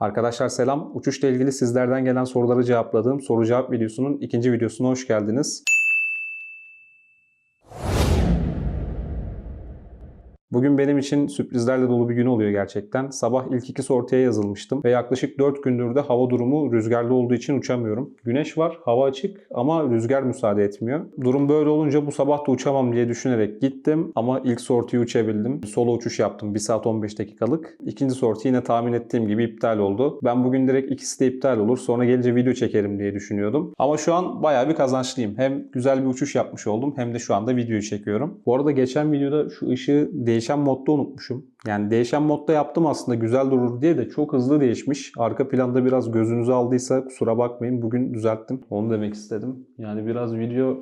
Arkadaşlar selam. Uçuşla ilgili sizlerden gelen soruları cevapladığım soru cevap videosunun ikinci videosuna hoş geldiniz. Bugün benim için sürprizlerle dolu bir gün oluyor gerçekten. Sabah ilk iki sortiye yazılmıştım ve yaklaşık 4 gündür de hava durumu rüzgarlı olduğu için uçamıyorum. Güneş var, hava açık ama rüzgar müsaade etmiyor. Durum böyle olunca bu sabah da uçamam diye düşünerek gittim ama ilk sortiyi uçabildim. Solo uçuş yaptım 1 saat 15 dakikalık. İkinci sorti yine tahmin ettiğim gibi iptal oldu. Ben bugün direkt ikisi de iptal olur sonra gelince video çekerim diye düşünüyordum. Ama şu an bayağı bir kazançlıyım. Hem güzel bir uçuş yapmış oldum hem de şu anda videoyu çekiyorum. Bu arada geçen videoda şu ışığı değişen modda unutmuşum. Yani değişen modda yaptım aslında güzel durur diye de çok hızlı değişmiş. Arka planda biraz gözünüzü aldıysa kusura bakmayın. Bugün düzelttim. Onu demek istedim. Yani biraz video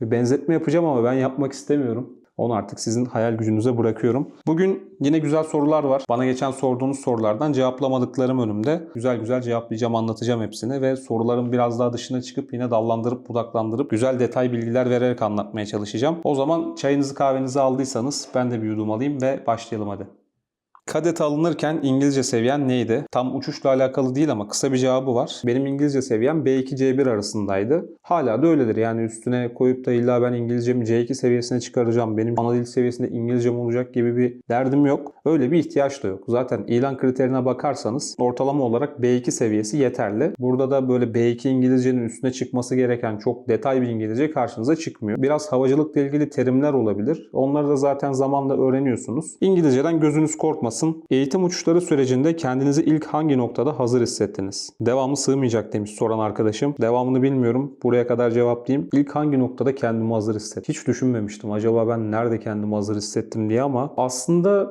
bir benzetme yapacağım ama ben yapmak istemiyorum. Onu artık sizin hayal gücünüze bırakıyorum. Bugün yine güzel sorular var. Bana geçen sorduğunuz sorulardan cevaplamadıklarım önümde. Güzel güzel cevaplayacağım, anlatacağım hepsini ve soruların biraz daha dışına çıkıp yine dallandırıp budaklandırıp güzel detay bilgiler vererek anlatmaya çalışacağım. O zaman çayınızı kahvenizi aldıysanız ben de bir yudum alayım ve başlayalım hadi. Kadet alınırken İngilizce seviyen neydi? Tam uçuşla alakalı değil ama kısa bir cevabı var. Benim İngilizce seviyem B2 C1 arasındaydı. Hala da öyledir. Yani üstüne koyup da illa ben İngilizcemi C2 seviyesine çıkaracağım. Benim ana dil seviyesinde İngilizcem olacak gibi bir derdim yok. Öyle bir ihtiyaç da yok. Zaten ilan kriterine bakarsanız ortalama olarak B2 seviyesi yeterli. Burada da böyle B2 İngilizcenin üstüne çıkması gereken çok detay bir İngilizce karşınıza çıkmıyor. Biraz havacılıkla ilgili terimler olabilir. Onları da zaten zamanla öğreniyorsunuz. İngilizceden gözünüz korkmasın olmasın. Eğitim uçuşları sürecinde kendinizi ilk hangi noktada hazır hissettiniz? Devamı sığmayacak demiş soran arkadaşım. Devamını bilmiyorum. Buraya kadar cevaplayayım. İlk hangi noktada kendimi hazır hissettim? Hiç düşünmemiştim. Acaba ben nerede kendimi hazır hissettim diye ama aslında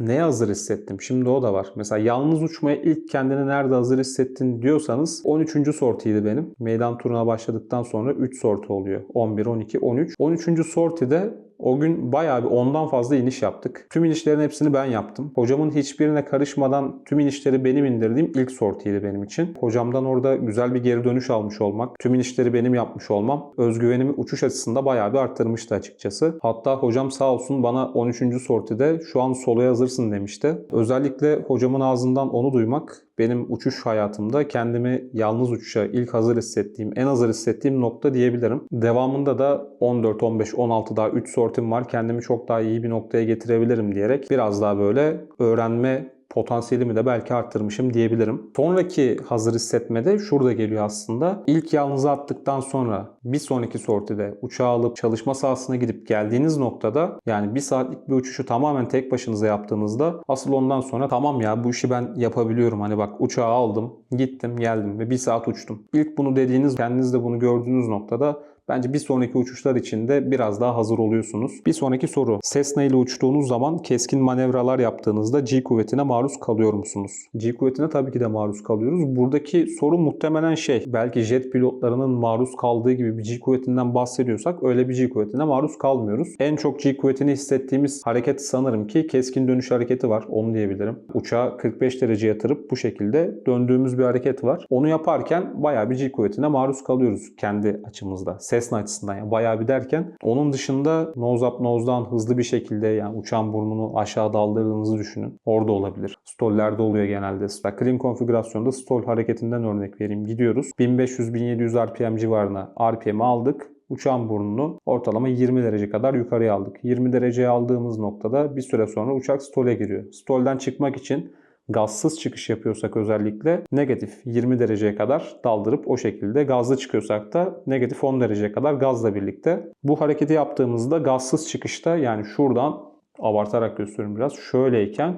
Neye hazır hissettim? Şimdi o da var. Mesela yalnız uçmaya ilk kendini nerede hazır hissettin diyorsanız 13. sortiydi benim. Meydan turuna başladıktan sonra 3 sorti oluyor. 11, 12, 13. 13. sortide o gün bayağı bir ondan fazla iniş yaptık. Tüm inişlerin hepsini ben yaptım. Hocamın hiçbirine karışmadan tüm inişleri benim indirdiğim ilk sortiydi benim için. Hocamdan orada güzel bir geri dönüş almış olmak, tüm inişleri benim yapmış olmam özgüvenimi uçuş açısında bayağı bir arttırmıştı açıkçası. Hatta hocam sağ olsun bana 13. sortide şu an soloya hazırsın demişti. Özellikle hocamın ağzından onu duymak benim uçuş hayatımda kendimi yalnız uçuşa ilk hazır hissettiğim, en hazır hissettiğim nokta diyebilirim. Devamında da 14, 15, 16 daha 3 sortim var. Kendimi çok daha iyi bir noktaya getirebilirim diyerek biraz daha böyle öğrenme potansiyelimi de belki arttırmışım diyebilirim. Sonraki hazır hissetmede şurada geliyor aslında. İlk yalnızı attıktan sonra bir sonraki sortide uçağı alıp çalışma sahasına gidip geldiğiniz noktada yani bir saatlik bir uçuşu tamamen tek başınıza yaptığınızda asıl ondan sonra tamam ya bu işi ben yapabiliyorum. Hani bak uçağı aldım, gittim, geldim ve bir saat uçtum. İlk bunu dediğiniz, kendiniz de bunu gördüğünüz noktada Bence bir sonraki uçuşlar için de biraz daha hazır oluyorsunuz. Bir sonraki soru. Cessna ile uçtuğunuz zaman keskin manevralar yaptığınızda G kuvvetine maruz kalıyor musunuz? G kuvvetine tabii ki de maruz kalıyoruz. Buradaki soru muhtemelen şey, belki jet pilotlarının maruz kaldığı gibi bir G kuvvetinden bahsediyorsak öyle bir G kuvvetine maruz kalmıyoruz. En çok G kuvvetini hissettiğimiz hareket sanırım ki keskin dönüş hareketi var. Onu diyebilirim. Uçağı 45 derece yatırıp bu şekilde döndüğümüz bir hareket var. Onu yaparken bayağı bir G kuvvetine maruz kalıyoruz kendi açımızda. Cessna açısından yani bayağı bir derken onun dışında nose up nose down hızlı bir şekilde yani uçağın burnunu aşağı daldırdığınızı düşünün. Orada olabilir. Stollerde oluyor genelde. Clean konfigürasyonda stall hareketinden örnek vereyim. Gidiyoruz. 1500-1700 RPM civarına RPM'i aldık uçağın burnunu ortalama 20 derece kadar yukarıya aldık. 20 dereceye aldığımız noktada bir süre sonra uçak stole giriyor. Stolden çıkmak için gazsız çıkış yapıyorsak özellikle negatif 20 dereceye kadar daldırıp o şekilde gazlı çıkıyorsak da negatif 10 dereceye kadar gazla birlikte. Bu hareketi yaptığımızda gazsız çıkışta yani şuradan abartarak gösteriyorum biraz şöyleyken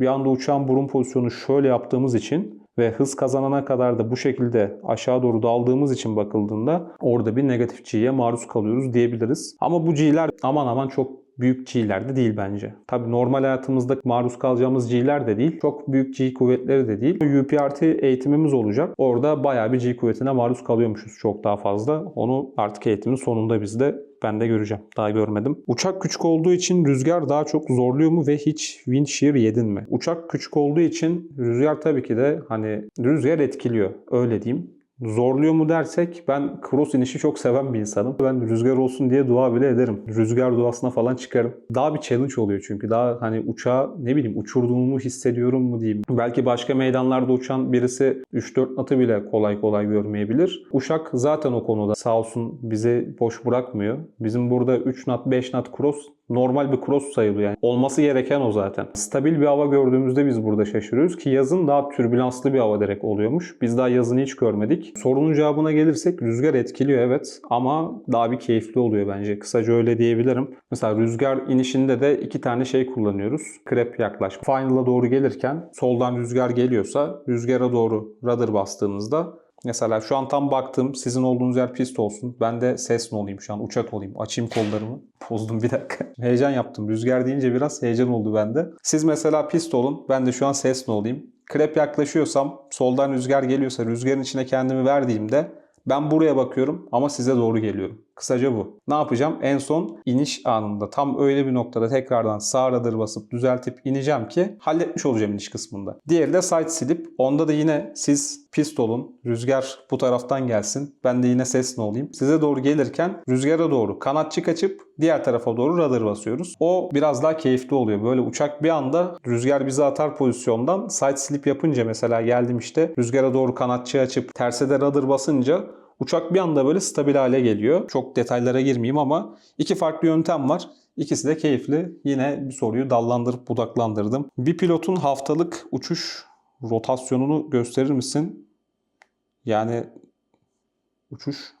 bir anda uçağın burun pozisyonu şöyle yaptığımız için ve hız kazanana kadar da bu şekilde aşağı doğru daldığımız için bakıldığında orada bir negatif G'ye maruz kalıyoruz diyebiliriz. Ama bu G'ler aman aman çok büyük G'ler de değil bence. Tabi normal hayatımızda maruz kalacağımız G'ler de değil. Çok büyük G kuvvetleri de değil. UPRT eğitimimiz olacak. Orada bayağı bir G kuvvetine maruz kalıyormuşuz çok daha fazla. Onu artık eğitimin sonunda biz de ben de göreceğim. Daha görmedim. Uçak küçük olduğu için rüzgar daha çok zorluyor mu ve hiç wind shear yedin mi? Uçak küçük olduğu için rüzgar tabii ki de hani rüzgar etkiliyor. Öyle diyeyim. Zorluyor mu dersek ben cross inişi çok seven bir insanım. Ben rüzgar olsun diye dua bile ederim. Rüzgar duasına falan çıkarım. Daha bir challenge oluyor çünkü. Daha hani uçağı ne bileyim uçurduğumu hissediyorum mu diyeyim. Belki başka meydanlarda uçan birisi 3-4 natı bile kolay kolay görmeyebilir. Uşak zaten o konuda sağ olsun bizi boş bırakmıyor. Bizim burada 3 nat 5 nat cross normal bir cross sayılıyor yani. Olması gereken o zaten. Stabil bir hava gördüğümüzde biz burada şaşırıyoruz ki yazın daha türbülanslı bir hava direkt oluyormuş. Biz daha yazını hiç görmedik. Sorunun cevabına gelirsek rüzgar etkiliyor evet ama daha bir keyifli oluyor bence. Kısaca öyle diyebilirim. Mesela rüzgar inişinde de iki tane şey kullanıyoruz. Krep yaklaşma. Final'a doğru gelirken soldan rüzgar geliyorsa rüzgara doğru rudder bastığınızda Mesela şu an tam baktım sizin olduğunuz yer pist olsun. Ben de ses ne olayım şu an uçak olayım. Açayım kollarımı. Bozdum bir dakika. heyecan yaptım. Rüzgar deyince biraz heyecan oldu bende. Siz mesela pist olun. Ben de şu an ses ne olayım. Krep yaklaşıyorsam soldan rüzgar geliyorsa rüzgarın içine kendimi verdiğimde ben buraya bakıyorum ama size doğru geliyorum. Kısaca bu. Ne yapacağım? En son iniş anında tam öyle bir noktada tekrardan sağ radar basıp düzeltip ineceğim ki halletmiş olacağım iniş kısmında. Diğeri de side slip. Onda da yine siz pist olun. Rüzgar bu taraftan gelsin. Ben de yine ses ne olayım. Size doğru gelirken rüzgara doğru kanatçık açıp diğer tarafa doğru radar basıyoruz. O biraz daha keyifli oluyor. Böyle uçak bir anda rüzgar bizi atar pozisyondan side slip yapınca mesela geldim işte rüzgara doğru kanatçı açıp terse de radar basınca Uçak bir anda böyle stabil hale geliyor. Çok detaylara girmeyeyim ama iki farklı yöntem var. İkisi de keyifli. Yine bir soruyu dallandırıp budaklandırdım. Bir pilotun haftalık uçuş rotasyonunu gösterir misin? Yani uçuş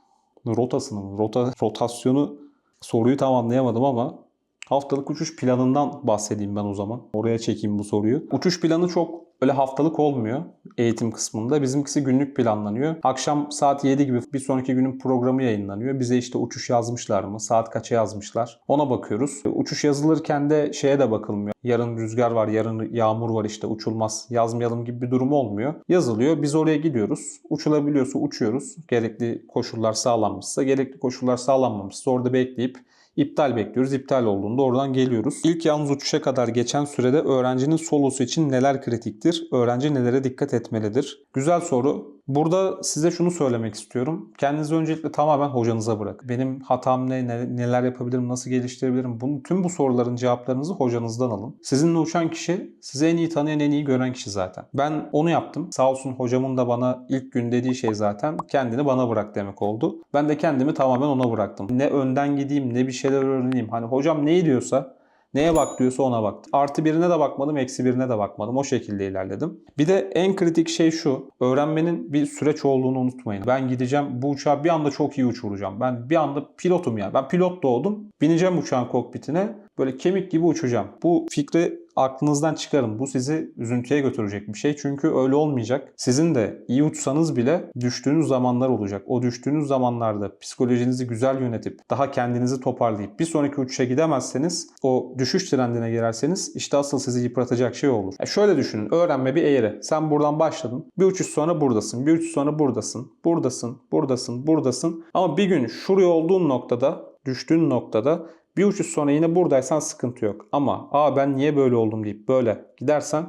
rotasını? Rota, rotasyonu soruyu tam anlayamadım ama haftalık uçuş planından bahsedeyim ben o zaman. Oraya çekeyim bu soruyu. Uçuş planı çok öyle haftalık olmuyor eğitim kısmında. Bizimkisi günlük planlanıyor. Akşam saat 7 gibi bir sonraki günün programı yayınlanıyor. Bize işte uçuş yazmışlar mı? Saat kaça yazmışlar? Ona bakıyoruz. Uçuş yazılırken de şeye de bakılmıyor. Yarın rüzgar var, yarın yağmur var işte uçulmaz, yazmayalım gibi bir durum olmuyor. Yazılıyor. Biz oraya gidiyoruz. Uçulabiliyorsa uçuyoruz. Gerekli koşullar sağlanmışsa, gerekli koşullar sağlanmamışsa orada bekleyip İptal bekliyoruz. İptal olduğunda oradan geliyoruz. İlk yalnız uçuşa kadar geçen sürede öğrencinin solosu için neler kritiktir? Öğrenci nelere dikkat etmelidir? Güzel soru. Burada size şunu söylemek istiyorum. Kendinizi öncelikle tamamen hocanıza bırak. Benim hatam ne, ne, neler yapabilirim, nasıl geliştirebilirim? Bunu, tüm bu soruların cevaplarınızı hocanızdan alın. Sizinle uçan kişi sizi en iyi tanıyan, en iyi gören kişi zaten. Ben onu yaptım. Sağ olsun hocamın da bana ilk gün dediği şey zaten kendini bana bırak demek oldu. Ben de kendimi tamamen ona bıraktım. Ne önden gideyim, ne bir şeyler öğreneyim. Hani hocam ne diyorsa Neye bak diyorsa ona baktım. Artı birine de bakmadım, eksi birine de bakmadım. O şekilde ilerledim. Bir de en kritik şey şu. Öğrenmenin bir süreç olduğunu unutmayın. Ben gideceğim bu uçağı bir anda çok iyi uçuracağım. Ben bir anda pilotum ya. Ben pilot doğdum. Bineceğim uçağın kokpitine. Böyle kemik gibi uçacağım. Bu fikri aklınızdan çıkarın. Bu sizi üzüntüye götürecek bir şey. Çünkü öyle olmayacak. Sizin de iyi uçsanız bile düştüğünüz zamanlar olacak. O düştüğünüz zamanlarda psikolojinizi güzel yönetip daha kendinizi toparlayıp bir sonraki uçuşa gidemezseniz o düşüş trendine girerseniz işte asıl sizi yıpratacak şey olur. Yani şöyle düşünün. Öğrenme bir eğri. Sen buradan başladın. Bir uçuş sonra buradasın. Bir uçuş sonra buradasın. Buradasın. Buradasın. Buradasın. Ama bir gün şuraya olduğun noktada düştüğün noktada bir uçuş sonra yine buradaysan sıkıntı yok. Ama aa ben niye böyle oldum deyip böyle gidersen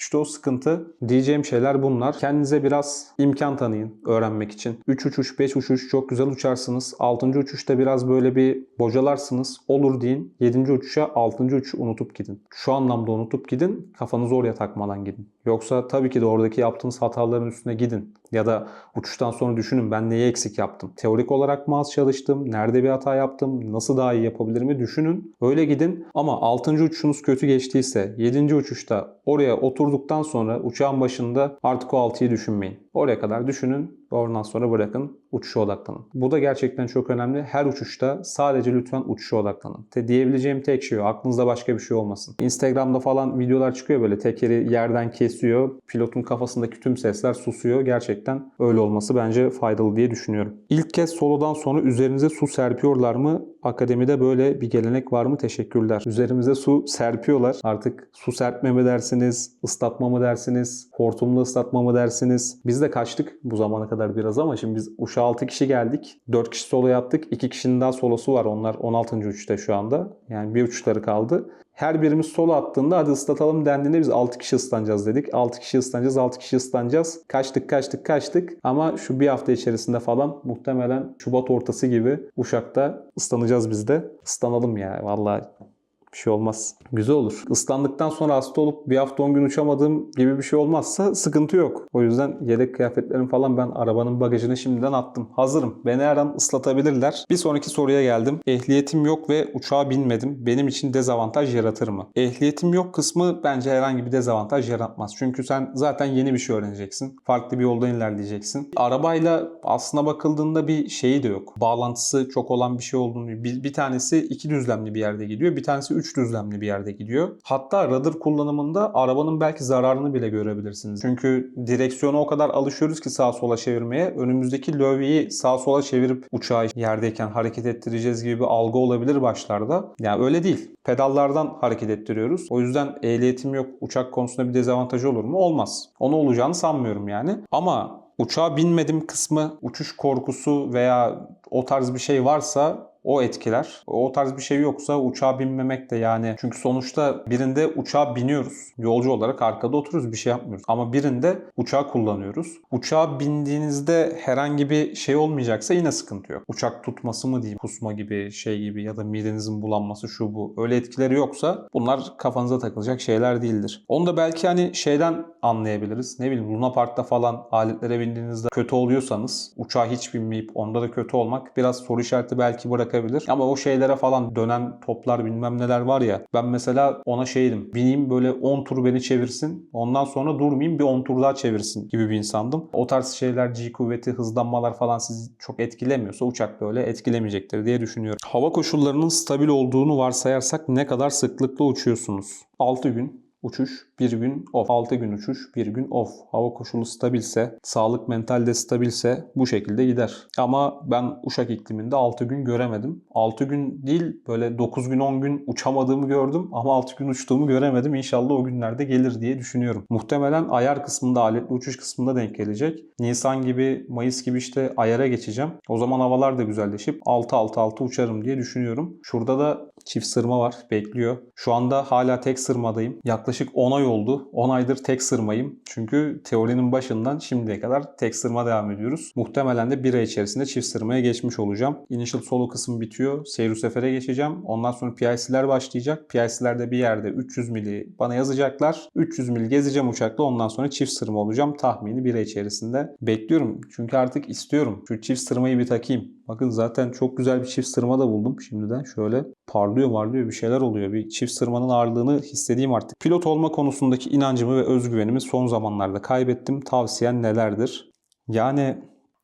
işte o sıkıntı. Diyeceğim şeyler bunlar. Kendinize biraz imkan tanıyın öğrenmek için. 3 uçuş, 5 uçuş çok güzel uçarsınız. 6. uçuşta biraz böyle bir bocalarsınız. Olur deyin. 7. uçuşa 6. uçuşu unutup gidin. Şu anlamda unutup gidin. Kafanızı oraya takmadan gidin. Yoksa tabii ki de oradaki yaptığınız hataların üstüne gidin. Ya da uçuştan sonra düşünün ben neyi eksik yaptım. Teorik olarak mı az çalıştım? Nerede bir hata yaptım? Nasıl daha iyi yapabilirimi düşünün. Öyle gidin. Ama 6. uçuşunuz kötü geçtiyse 7. uçuşta oraya oturduktan sonra uçağın başında artık o 6'yı düşünmeyin. Oraya kadar düşünün. Oradan sonra bırakın. Uçuşa odaklanın. Bu da gerçekten çok önemli. Her uçuşta sadece lütfen uçuşa odaklanın. Te diyebileceğim tek şey o. Aklınızda başka bir şey olmasın. Instagram'da falan videolar çıkıyor böyle tekeri yerden kesiyor. Pilotun kafasındaki tüm sesler susuyor. Gerçekten öyle olması bence faydalı diye düşünüyorum. İlk kez solodan sonra üzerinize su serpiyorlar mı? Akademide böyle bir gelenek var mı? Teşekkürler. Üzerimize su serpiyorlar. Artık su serpme mi dersiniz? ıslatma mı dersiniz? Hortumla ıslatma mı dersiniz? Biz de kaçtık bu zamana kadar biraz ama şimdi biz uçağa 6 kişi geldik. 4 kişi solo yaptık. 2 kişinin daha solosu var. Onlar 16. uçuşta şu anda. Yani bir uçuşları kaldı. Her birimiz solo attığında hadi ıslatalım dendiğinde biz 6 kişi ıslanacağız dedik. 6 kişi ıslanacağız, 6 kişi ıslanacağız. Kaçtık kaçtık kaçtık ama şu bir hafta içerisinde falan muhtemelen Şubat ortası gibi Uşak'ta ıslanacağız biz de. Islanalım ya vallahi bir şey olmaz. Güzel olur. Islandıktan sonra hasta olup bir hafta 10 gün uçamadığım gibi bir şey olmazsa sıkıntı yok. O yüzden yedek kıyafetlerim falan ben arabanın bagajına şimdiden attım. Hazırım. Beni her an ıslatabilirler. Bir sonraki soruya geldim. Ehliyetim yok ve uçağa binmedim. Benim için dezavantaj yaratır mı? Ehliyetim yok kısmı bence herhangi bir dezavantaj yaratmaz. Çünkü sen zaten yeni bir şey öğreneceksin. Farklı bir yoldan ilerleyeceksin. Arabayla aslına bakıldığında bir şeyi de yok. Bağlantısı çok olan bir şey olduğunu. Bir, bir tanesi iki düzlemli bir yerde gidiyor. Bir tanesi üç düzlemli bir yerde gidiyor. Hatta radar kullanımında arabanın belki zararını bile görebilirsiniz. Çünkü direksiyona o kadar alışıyoruz ki sağa sola çevirmeye. Önümüzdeki lövyeyi sağa sola çevirip uçağı yerdeyken hareket ettireceğiz gibi bir algı olabilir başlarda. Yani öyle değil. Pedallardan hareket ettiriyoruz. O yüzden ehliyetim yok uçak konusunda bir dezavantajı olur mu? Olmaz. Onu olacağını sanmıyorum yani. Ama uçağa binmedim kısmı uçuş korkusu veya o tarz bir şey varsa o etkiler. O tarz bir şey yoksa uçağa binmemek de yani. Çünkü sonuçta birinde uçağa biniyoruz. Yolcu olarak arkada oturuyoruz bir şey yapmıyoruz. Ama birinde uçağı kullanıyoruz. Uçağa bindiğinizde herhangi bir şey olmayacaksa yine sıkıntı yok. Uçak tutması mı diyeyim, kusma gibi şey gibi ya da midenizin bulanması şu bu. Öyle etkileri yoksa bunlar kafanıza takılacak şeyler değildir. Onu da belki hani şeyden anlayabiliriz. Ne bileyim Luna Park'ta falan aletlere bindiğinizde kötü oluyorsanız uçağa hiç binmeyip onda da kötü olmak biraz soru işareti belki bırakabilir. Ama o şeylere falan dönen toplar bilmem neler var ya ben mesela ona şeydim. Bineyim böyle 10 tur beni çevirsin. Ondan sonra durmayayım bir 10 tur daha çevirsin gibi bir insandım. O tarz şeyler G kuvveti, hızlanmalar falan sizi çok etkilemiyorsa uçak böyle etkilemeyecektir diye düşünüyorum. Hava koşullarının stabil olduğunu varsayarsak ne kadar sıklıkla uçuyorsunuz? 6 gün uçuş, bir gün off. 6 gün uçuş, bir gün off. Hava koşulu stabilse, sağlık mental de stabilse bu şekilde gider. Ama ben Uşak ikliminde 6 gün göremedim. 6 gün değil böyle 9 gün 10 gün uçamadığımı gördüm ama 6 gün uçtuğumu göremedim. İnşallah o günlerde gelir diye düşünüyorum. Muhtemelen ayar kısmında, aletli uçuş kısmında denk gelecek. Nisan gibi, Mayıs gibi işte ayara geçeceğim. O zaman havalar da güzelleşip 6-6-6 uçarım diye düşünüyorum. Şurada da çift sırma var. Bekliyor. Şu anda hala tek sırmadayım. Yaklaşık 10 ay oldu. 10 aydır tek sırmayım. Çünkü teorinin başından şimdiye kadar tek sırma devam ediyoruz. Muhtemelen de bir ay içerisinde çift sırmaya geçmiş olacağım. Initial solo kısım bitiyor. Seyir sefere geçeceğim. Ondan sonra PIC'ler başlayacak. PIC'lerde bir yerde 300 mili bana yazacaklar. 300 mil gezeceğim uçakla. Ondan sonra çift sırma olacağım. Tahmini bir ay içerisinde. Bekliyorum. Çünkü artık istiyorum. Şu çift sırmayı bir takayım. Bakın zaten çok güzel bir çift sırma da buldum şimdiden. Şöyle parlıyor parlıyor bir şeyler oluyor. Bir çift sırmanın ağırlığını hissedeyim artık. Pilot olma konusundaki inancımı ve özgüvenimi son zamanlarda kaybettim. Tavsiyen nelerdir? Yani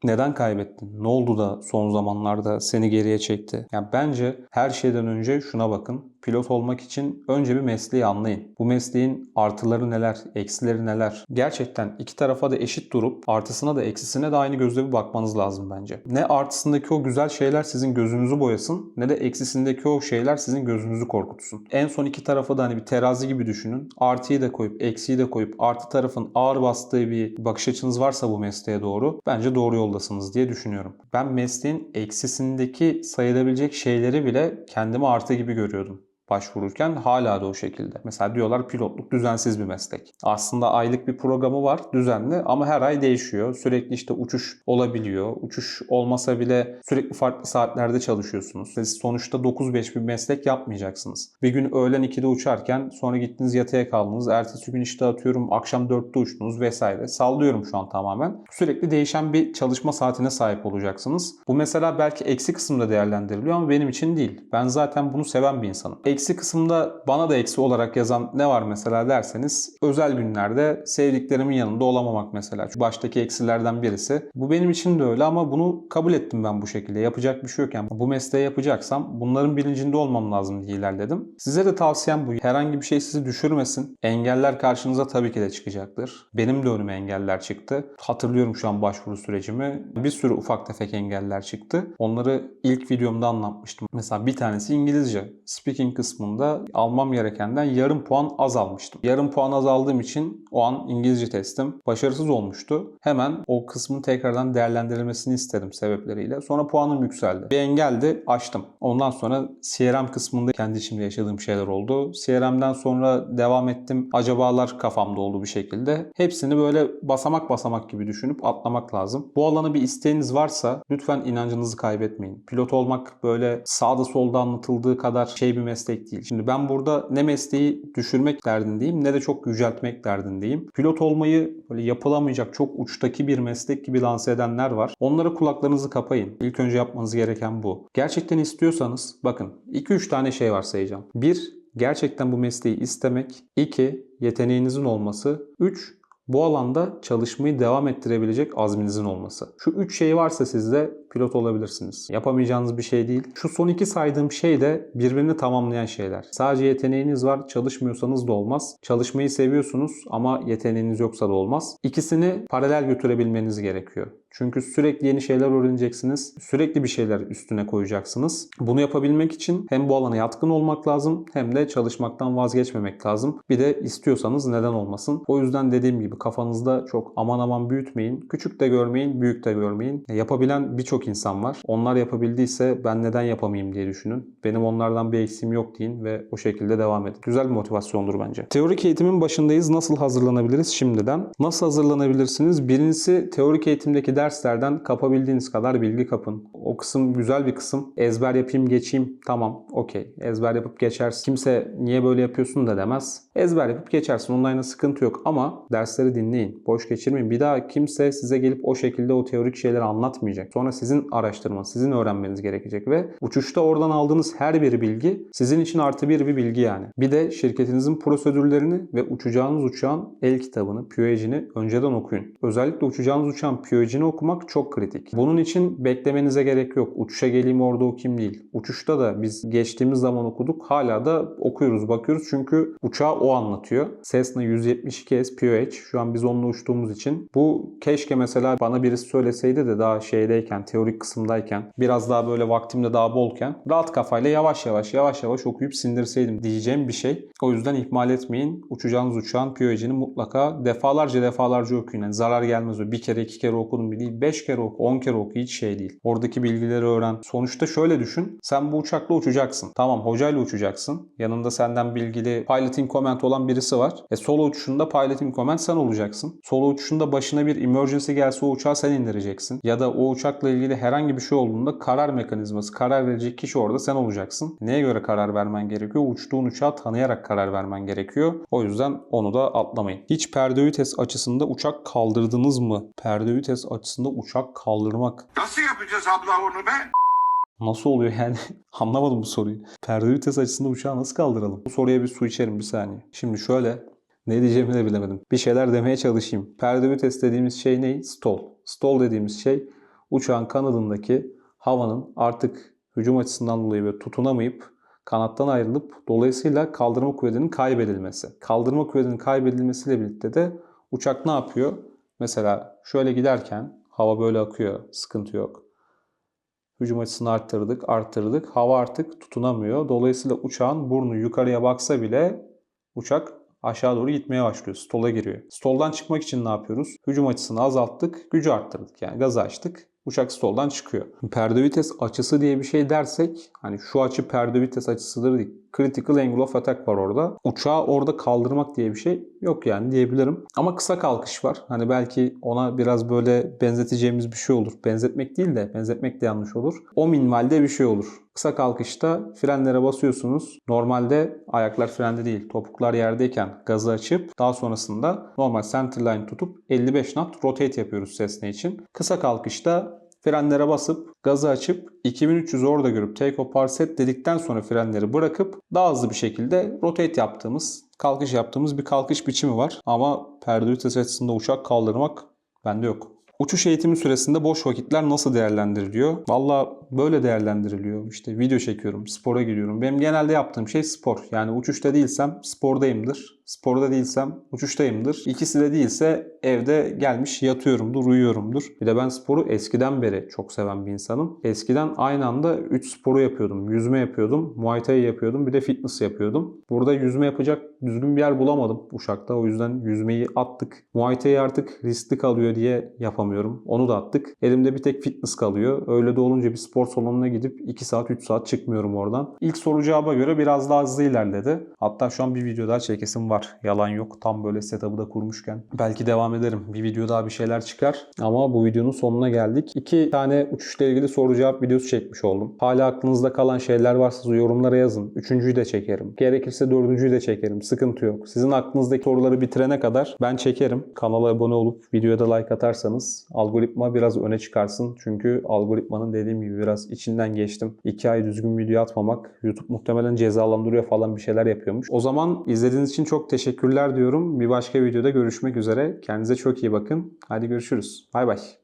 neden kaybettin? Ne oldu da son zamanlarda seni geriye çekti? Yani bence her şeyden önce şuna bakın. Pilot olmak için önce bir mesleği anlayın. Bu mesleğin artıları neler, eksileri neler? Gerçekten iki tarafa da eşit durup artısına da eksisine de aynı gözle bir bakmanız lazım bence. Ne artısındaki o güzel şeyler sizin gözünüzü boyasın ne de eksisindeki o şeyler sizin gözünüzü korkutsun. En son iki tarafa da hani bir terazi gibi düşünün. Artıyı da koyup eksiyi de koyup artı tarafın ağır bastığı bir bakış açınız varsa bu mesleğe doğru bence doğru yoldasınız diye düşünüyorum. Ben mesleğin eksisindeki sayılabilecek şeyleri bile kendime artı gibi görüyordum başvururken hala da o şekilde. Mesela diyorlar pilotluk düzensiz bir meslek. Aslında aylık bir programı var düzenli ama her ay değişiyor. Sürekli işte uçuş olabiliyor. Uçuş olmasa bile sürekli farklı saatlerde çalışıyorsunuz. Siz sonuçta 9-5 bir meslek yapmayacaksınız. Bir gün öğlen 2'de uçarken sonra gittiniz yatıya kaldınız. Ertesi gün işte atıyorum akşam 4'te uçtunuz vesaire. Sallıyorum şu an tamamen. Sürekli değişen bir çalışma saatine sahip olacaksınız. Bu mesela belki eksi kısımda değerlendiriliyor ama benim için değil. Ben zaten bunu seven bir insanım eksi kısımda bana da eksi olarak yazan ne var mesela derseniz özel günlerde sevdiklerimin yanında olamamak mesela. Şu baştaki eksilerden birisi. Bu benim için de öyle ama bunu kabul ettim ben bu şekilde. Yapacak bir şey yok yani. Bu mesleği yapacaksam bunların bilincinde olmam lazım diye ilerledim. Size de tavsiyem bu. Herhangi bir şey sizi düşürmesin. Engeller karşınıza tabii ki de çıkacaktır. Benim de önüme engeller çıktı. Hatırlıyorum şu an başvuru sürecimi. Bir sürü ufak tefek engeller çıktı. Onları ilk videomda anlatmıştım. Mesela bir tanesi İngilizce. Speaking kısmı kısmında almam gerekenden yarım puan az almıştım. Yarım puan az aldığım için o an İngilizce testim başarısız olmuştu. Hemen o kısmın tekrardan değerlendirilmesini istedim sebepleriyle. Sonra puanım yükseldi. Bir engeldi açtım. Ondan sonra CRM kısmında kendi içimde yaşadığım şeyler oldu. CRM'den sonra devam ettim. Acabalar kafamda oldu bir şekilde. Hepsini böyle basamak basamak gibi düşünüp atlamak lazım. Bu alana bir isteğiniz varsa lütfen inancınızı kaybetmeyin. Pilot olmak böyle sağda solda anlatıldığı kadar şey bir meslek değil. Şimdi ben burada ne mesleği düşürmek derdindeyim ne de çok yüceltmek derdindeyim. Pilot olmayı böyle yapılamayacak çok uçtaki bir meslek gibi lanse edenler var. Onlara kulaklarınızı kapayın. İlk önce yapmanız gereken bu. Gerçekten istiyorsanız bakın 2-3 tane şey var sayacağım. 1. Gerçekten bu mesleği istemek. 2. Yeteneğinizin olması. 3. Bu alanda çalışmayı devam ettirebilecek azminizin olması. Şu üç şey varsa sizde pilot olabilirsiniz. Yapamayacağınız bir şey değil. Şu son iki saydığım şey de birbirini tamamlayan şeyler. Sadece yeteneğiniz var, çalışmıyorsanız da olmaz. Çalışmayı seviyorsunuz ama yeteneğiniz yoksa da olmaz. İkisini paralel götürebilmeniz gerekiyor. Çünkü sürekli yeni şeyler öğreneceksiniz. Sürekli bir şeyler üstüne koyacaksınız. Bunu yapabilmek için hem bu alana yatkın olmak lazım hem de çalışmaktan vazgeçmemek lazım. Bir de istiyorsanız neden olmasın. O yüzden dediğim gibi kafanızda çok aman aman büyütmeyin. Küçük de görmeyin, büyük de görmeyin. Yapabilen birçok insan var. Onlar yapabildiyse ben neden yapamayayım diye düşünün. Benim onlardan bir eksiğim yok deyin ve o şekilde devam edin. Güzel bir motivasyondur bence. Teorik eğitimin başındayız. Nasıl hazırlanabiliriz şimdiden? Nasıl hazırlanabilirsiniz? Birincisi teorik eğitimdeki derslerden kapabildiğiniz kadar bilgi kapın. O kısım güzel bir kısım. Ezber yapayım geçeyim. Tamam okey. Ezber yapıp geçersin. Kimse niye böyle yapıyorsun da demez. Ezber yapıp geçersin. Onunla sıkıntı yok ama dersleri dinleyin. Boş geçirmeyin. Bir daha kimse size gelip o şekilde o teorik şeyleri anlatmayacak. Sonra sizin araştırmanız, sizin öğrenmeniz gerekecek ve uçuşta oradan aldığınız her bir bilgi sizin için artı bir bir bilgi yani. Bir de şirketinizin prosedürlerini ve uçacağınız uçağın el kitabını, PUAG'ini önceden okuyun. Özellikle uçacağınız uçağın PUAG'ini okumak çok kritik. Bunun için beklemenize gerek yok. Uçuşa geleyim orada okuyayım değil. Uçuşta da biz geçtiğimiz zaman okuduk. Hala da okuyoruz, bakıyoruz. Çünkü uçağı o anlatıyor. Cessna 172 S PUH. Şu an biz onunla uçtuğumuz için. Bu keşke mesela bana birisi söyleseydi de daha şeydeyken, teorik kısımdayken, biraz daha böyle vaktimde daha bolken rahat kafayla yavaş yavaş yavaş yavaş okuyup sindirseydim diyeceğim bir şey. O yüzden ihmal etmeyin. Uçacağınız uçağın PUH'ini mutlaka defalarca defalarca okuyun. Yani zarar gelmez o. Bir kere iki kere okudum bir değil. Beş kere oku, on kere oku. Hiç şey değil. Oradaki bilgileri öğren. Sonuçta şöyle düşün. Sen bu uçakla uçacaksın. Tamam hocayla uçacaksın. Yanında senden bilgili pilot in command olan birisi var. E solo uçuşunda pilot in command sen olacaksın. Solo uçuşunda başına bir emergency gelse o uçağı sen indireceksin. Ya da o uçakla ilgili herhangi bir şey olduğunda karar mekanizması, karar verecek kişi orada sen olacaksın. Neye göre karar vermen gerekiyor? Uçtuğun uçağı tanıyarak karar vermen gerekiyor. O yüzden onu da atlamayın. Hiç perde vites açısında uçak kaldırdınız mı? Perde vites açısında uçak kaldırmak. Nasıl yapacağız abla onu be? Nasıl oluyor yani? Anlamadım bu soruyu. Perde vites açısında uçağı nasıl kaldıralım? Bu soruya bir su içerim bir saniye. Şimdi şöyle ne diyeceğimi de bilemedim. Bir şeyler demeye çalışayım. Perde vites dediğimiz şey ne? Stall. Stall dediğimiz şey uçağın kanadındaki havanın artık hücum açısından dolayı böyle tutunamayıp kanattan ayrılıp dolayısıyla kaldırma kuvvetinin kaybedilmesi. Kaldırma kuvvetinin kaybedilmesiyle birlikte de uçak ne yapıyor? Mesela şöyle giderken hava böyle akıyor, sıkıntı yok. Hücum açısını arttırdık, arttırdık. Hava artık tutunamıyor. Dolayısıyla uçağın burnu yukarıya baksa bile uçak aşağı doğru gitmeye başlıyor. Stola giriyor. Stoldan çıkmak için ne yapıyoruz? Hücum açısını azalttık, gücü arttırdık. Yani gazı açtık. Uçak stoldan çıkıyor. Perde vites açısı diye bir şey dersek hani şu açı perde vites açısıdır. Critical angle of attack var orada. Uçağı orada kaldırmak diye bir şey yok yani diyebilirim. Ama kısa kalkış var. Hani belki ona biraz böyle benzeteceğimiz bir şey olur. Benzetmek değil de benzetmek de yanlış olur. O minvalde bir şey olur. Kısa kalkışta frenlere basıyorsunuz. Normalde ayaklar frende değil. Topuklar yerdeyken gazı açıp daha sonrasında normal centerline tutup 55 knot rotate yapıyoruz Cessna için. Kısa kalkışta frenlere basıp gazı açıp 2300 orada görüp take off par set dedikten sonra frenleri bırakıp daha hızlı bir şekilde rotate yaptığımız, kalkış yaptığımız bir kalkış biçimi var. Ama perde vites açısında uçak kaldırmak bende yok. Uçuş eğitimi süresinde boş vakitler nasıl değerlendiriliyor? Valla böyle değerlendiriliyor. İşte video çekiyorum, spora gidiyorum. Benim genelde yaptığım şey spor. Yani uçuşta değilsem spordayımdır. Sporda değilsem uçuştayımdır. İkisi de değilse evde gelmiş yatıyorumdur, uyuyorumdur. Bir de ben sporu eskiden beri çok seven bir insanım. Eskiden aynı anda 3 sporu yapıyordum. Yüzme yapıyordum, Muay Thai yapıyordum, bir de fitness yapıyordum. Burada yüzme yapacak düzgün bir yer bulamadım Uşak'ta. O yüzden yüzmeyi attık. Muay Thai artık riskli kalıyor diye yapamıyorum. Onu da attık. Elimde bir tek fitness kalıyor. Öyle de olunca bir spor salonuna gidip 2 saat 3 saat çıkmıyorum oradan. İlk soru cevaba göre biraz daha hızlı ilerledi. Hatta şu an bir video daha çekesim var. Yalan yok. Tam böyle setup'ı da kurmuşken. Belki devam ederim. Bir video daha bir şeyler çıkar. Ama bu videonun sonuna geldik. İki tane uçuşla ilgili soru cevap videosu çekmiş oldum. Hala aklınızda kalan şeyler varsa yorumlara yazın. Üçüncüyü de çekerim. Gerekirse dördüncüyü de çekerim. Sıkıntı yok. Sizin aklınızdaki soruları bitirene kadar ben çekerim. Kanala abone olup videoya da like atarsanız algoritma biraz öne çıkarsın. Çünkü algoritmanın dediğim gibi biraz içinden geçtim. İki ay düzgün video atmamak YouTube muhtemelen cezalandırıyor falan bir şeyler yapıyormuş. O zaman izlediğiniz için teşekkürler diyorum. Bir başka videoda görüşmek üzere. Kendinize çok iyi bakın. Hadi görüşürüz. Bay bay.